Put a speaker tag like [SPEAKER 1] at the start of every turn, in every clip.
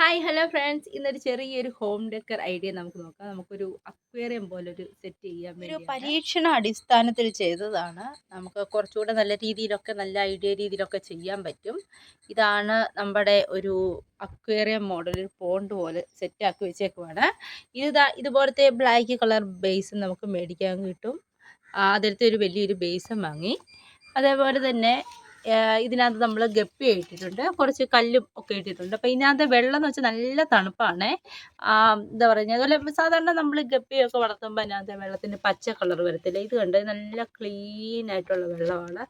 [SPEAKER 1] Hi hello friends ഇന്നൊരു ചെറിയൊരു home decker idea നമുക്ക് നോക്കാം. നമുക്കൊരു അക്വേറിയം പോലെ ഒരു സെറ്റ് ചെയ്യാൻ
[SPEAKER 2] ഒരു പരീക്ഷണ അടിസ്ഥാനത്തിൽ ചെയ്തതാണ്. നമുക്ക് കുറച്ചുകൂടെ നല്ല രീതിയിലൊക്കെ നല്ല ഐഡിയ രീതിയിലൊക്കെ ചെയ്യാൻ പറ്റും. ഇതാണ് നമ്മുടെ ഒരു അക്വേറിയം മോഡൽ ഒരു പോണ്ട് പോലെ സെറ്റ് ആക്കി വെച്ചേക്കുവാണ്. ഇത് ഇതുപോലത്തെ ബ്ലാക്ക് കളർ ബേസ് നമുക്ക് മേടിക്കാൻ കിട്ടും. ആദ്യത്തെ അതിലത്തെ ഒരു വലിയൊരു ബേസും വാങ്ങി. അതേപോലെ തന്നെ ഇതിനകത്ത് നമ്മൾ ഗപ്പി ഇട്ടിട്ടുണ്ട്. കുറച്ച് കല്ലും ഒക്കെ ഇട്ടിട്ടുണ്ട്. അപ്പോൾ ഇതിനകത്ത് വെള്ളം എന്ന് വെച്ചാൽ നല്ല തണുപ്പാണ്. എന്താ പറയുക അതുപോലെ സാധാരണ നമ്മൾ ഗപ്പിയൊക്കെ വളർത്തുമ്പോൾ അതിനകത്ത് വെള്ളത്തിന് പച്ച കളർ വരത്തില്ല? ഇത് കണ്ട് നല്ല ക്ലീൻ ആയിട്ടുള്ള വെള്ളമാണ്.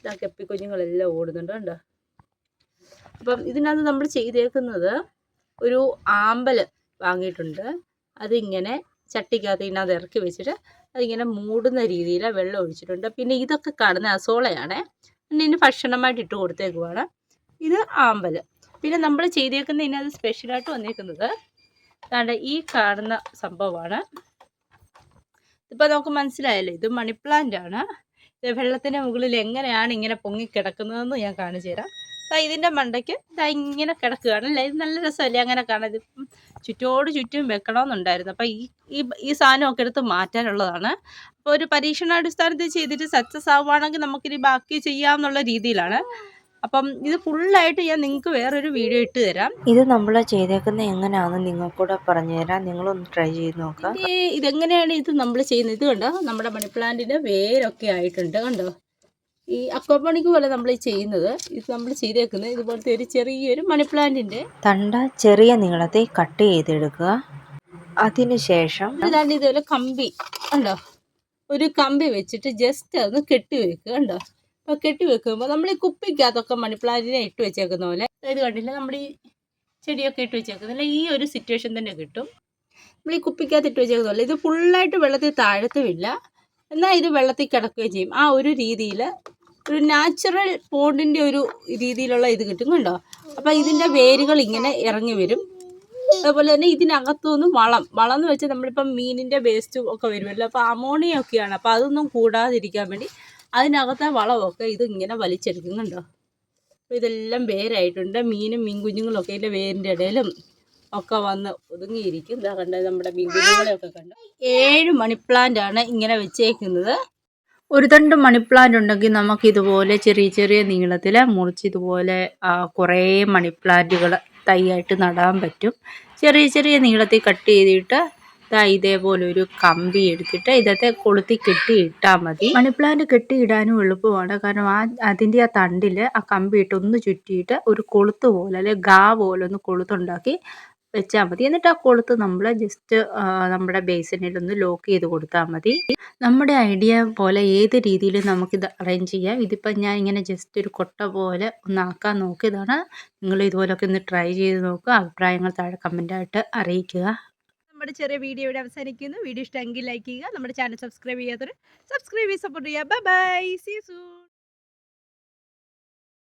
[SPEAKER 2] ഇതാ ഗപ്പി കുഞ്ഞുങ്ങളെല്ലാം ഓടുന്നുണ്ട് കണ്ടോ? അപ്പം ഇതിനകത്ത് നമ്മൾ ചെയ്തേക്കുന്നത് ഒരു ആമ്പൽ വാങ്ങിയിട്ടുണ്ട്. അതിങ്ങനെ ചട്ടിക്കകത്ത് ഇതിനകത്ത് ഇറക്കി വെച്ചിട്ട് അതിങ്ങനെ മൂടുന്ന രീതിയിൽ വെള്ളം ഒഴിച്ചിട്ടുണ്ട്. പിന്നെ ഇതൊക്കെ കാണുന്ന അസോളയാണ്. ഇതിന് ഭക്ഷണമായിട്ട് ഇട്ട് കൊടുത്തേക്കുവാണ്. ഇത് ആമ്പൽ പിന്നെ നമ്മൾ ചെയ്തേക്കുന്ന ഇതിനകത്ത് സ്പെഷ്യലായിട്ട് വന്നിരിക്കുന്നത് അതാണ്ട് ഈ കാണുന്ന സംഭവമാണ്. ഇപ്പോൾ നമുക്ക് മനസ്സിലായല്ലോ ഇത് മണിപ്ലാന്റ് ആണ്. വെള്ളത്തിന്റെ മുകളിൽ എങ്ങനെയാണ് ഇങ്ങനെ പൊങ്ങി കിടക്കുന്നതെന്ന് ഞാൻ കാണിച്ചു തരാം ഇതിന്റെ മണ്ടയ്ക്ക് ഇതാ ഇങ്ങനെ കിടക്കുകയാണ് അല്ലേ? ഇത് നല്ല രസമല്ലേ അങ്ങനെ കാണാൻ? ഇത് ചുറ്റോട് ചുറ്റും വെക്കണമെന്നുണ്ടായിരുന്നു. അപ്പോൾ ഈ ഈ സാധനമൊക്കെ എടുത്ത് മാറ്റാനുള്ളതാണ്. അപ്പോൾ ഒരു പരീക്ഷണാടിസ്ഥാനത്തിൽ ചെയ്തിട്ട് സക്സസ് ആവുകയാണെങ്കിൽ നമുക്കിനി ബാക്കി ചെയ്യാമെന്നുള്ള രീതിയിലാണ്. അപ്പം ഇത് ഫുള്ളായിട്ട് ഞാൻ നിങ്ങൾക്ക് വേറൊരു വീഡിയോ ഇട്ട് തരാം.
[SPEAKER 3] ഇത് നമ്മൾ ചെയ്തേക്കുന്ന എങ്ങനെയാണെന്ന് നിങ്ങൾക്കൂടെ പറഞ്ഞു തരാം. നിങ്ങളൊന്ന് ട്രൈ ചെയ്ത് നോക്കാം.
[SPEAKER 1] ഇത് ഇതെങ്ങനെയാണ് ഇത് നമ്മൾ ചെയ്യുന്നത്? ഇത് കണ്ടോ? നമ്മുടെ മണി പ്ലാന്റിന്റെ വേരൊക്കെ ആയിട്ടുണ്ട്. കണ്ടോ? ഈ അക്കോപ്പണിക്ക് പോലെ നമ്മൾ ചെയ്യുന്നത്. ഇത് നമ്മൾ ചെയ്തേക്കുന്നത് ഇതുപോലത്തെ ഒരു ചെറിയൊരു മണി പ്ലാന്റിന്റെ
[SPEAKER 3] തണ്ട ചെറിയ നീളത്തെ കട്ട് ചെയ്തെടുക്കുക. അതിനുശേഷം
[SPEAKER 1] ഇതാണ്ട് ഇതുപോലെ കമ്പി ഉണ്ടോ ഒരു കമ്പി വെച്ചിട്ട് ജസ്റ്റ് അതൊന്ന് കെട്ടി വെക്കുക കണ്ടോ? അപ്പോൾ കെട്ടി വെക്കുമ്പോൾ നമ്മൾ ഈ കുപ്പിക്കകത്തൊക്കെ മണി പ്ലാന്റിനെ ഇട്ട് വെച്ചേക്കുന്ന പോലെ. ഇത് കണ്ടില്ല? നമ്മൾ ഈ ചെടിയൊക്കെ ഇട്ട് വെച്ചേക്കുന്നില്ല ഈ ഒരു സിറ്റുവേഷൻ തന്നെ കിട്ടും. നമ്മൾ ഈ കുപ്പിക്കകത്ത് ഇട്ട് വെച്ചേക്കുന്ന പോലെ. ഇത് ഫുള്ളായിട്ട് വെള്ളത്തിൽ താഴത്തുമില്ല എന്നാൽ ഇത് വെള്ളത്തിൽ കിടക്കുകയും ചെയ്യും. ആ ഒരു രീതിയിൽ ഒരു നാച്ചുറൽ പോണ്ടിന്റെ ഒരു രീതിയിലുള്ള ഇത് കിട്ടും കണ്ടോ? അപ്പോൾ ഇതിന്റെ വേരുകൾ ഇങ്ങനെ ഇറങ്ങി വരും. അതുപോലെ തന്നെ ഇതിനകത്തുനിന്ന് വളം. വളം എന്ന് വെച്ചാൽ നമ്മളിപ്പം മീനിന്റെ വേസ്റ്റും ഒക്കെ വരുമല്ലോ. അപ്പോൾ അമോണിയ ഒക്കെയാണ്. അപ്പോൾ അതൊന്നും കൂടാതിരിക്കാൻ വേണ്ടി അതിനകത്തെ വളമൊക്കെ ഇത് ഇങ്ങനെ വലിച്ചെടുക്കുന്നുണ്ടോ അപ്പോൾ ഇതെല്ലാം വേരായിട്ടുണ്ട്. മീനും മീൻ കുഞ്ഞുങ്ങളൊക്കെ ഇതിന്റെ വേരിന്റെ ഇടയിലും ഒക്കെ വന്ന് ഒതുങ്ങിയിരിക്കും. ഇതാ കണ്ടത് നമ്മുടെ മീൻ കുഞ്ഞുങ്ങളെയൊക്കെ കണ്ടു? ഏഴ് മണി പ്ലാന്റ് ആണ് ഇങ്ങനെ വെച്ചേക്കുന്നത്.
[SPEAKER 2] ഒരു തണ്ട് മണി പ്ലാന്റ് ഉണ്ടെങ്കിൽ നമുക്ക് ഇതുപോലെ ചെറിയ ചെറിയ നീളത്തിൽ മുറിച്ച് ഇതുപോലെ കുറേ മണി പ്ലാന്റുകൾ തൈയായിട്ട് നടാൻ പറ്റും. ചെറിയ ചെറിയ നീളത്തിൽ കട്ട് ചെയ്തിട്ട് ഇതാ ഇതേപോലെ ഒരു കമ്പി എടുത്തിട്ട് ഇതത്തെ കൊളുത്തി കെട്ടി ഇട്ടാൽ മതി. മണി പ്ലാന്റ് കെട്ടി ഇടാനും എളുപ്പമാണ്. കാരണം ആ അതിന്റെ ആ തണ്ടിൽ ആ കമ്പി ഇട്ട് ഒന്ന് ചുറ്റിയിട്ട് ഒരു കൊളുത്ത് പോലെ അല്ലെങ്കിൽ ഗാ പോലെ ഒന്ന് കൊളുത്തുണ്ടാക്കി വെച്ചാൽ മതി. എന്നിട്ട് ആ കൊളുത്ത് നമ്മൾ ജസ്റ്റ് നമ്മുടെ ബേസിനിൽ ഒന്ന് ലോക്ക് ചെയ്ത് കൊടുത്താൽ മതി. നമ്മുടെ ഐഡിയ പോലെ ഏത് രീതിയിൽ നമുക്കിത് അറേഞ്ച് ചെയ്യാം. ഇതിപ്പോൾ ഞാൻ ഇങ്ങനെ ജസ്റ്റ് ഒരു കൊട്ട പോലെ ഒന്ന് ആക്കാൻ നോക്കിയതാണ്. നിങ്ങൾ ഇതുപോലൊക്കെ ഒന്ന് ട്രൈ ചെയ്ത് നോക്കുക അഭിപ്രായങ്ങൾ താഴെ കമന്റായിട്ട് അറിയിക്കുക.
[SPEAKER 1] നമ്മുടെ ചെറിയ വീഡിയോ ഇവിടെ അവസാനിക്കുന്നു. വീഡിയോ ഇഷ്ടമെങ്കിൽ ലൈക്ക് ചെയ്യുക. നമ്മുടെ ചാനൽ സബ്സ്ക്രൈബ് ചെയ്യാത്തവർ സബ്സ്ക്രൈബ് ചെയ്ത് സപ്പോർട്ട് ചെയ്യുക. Bye bye see soon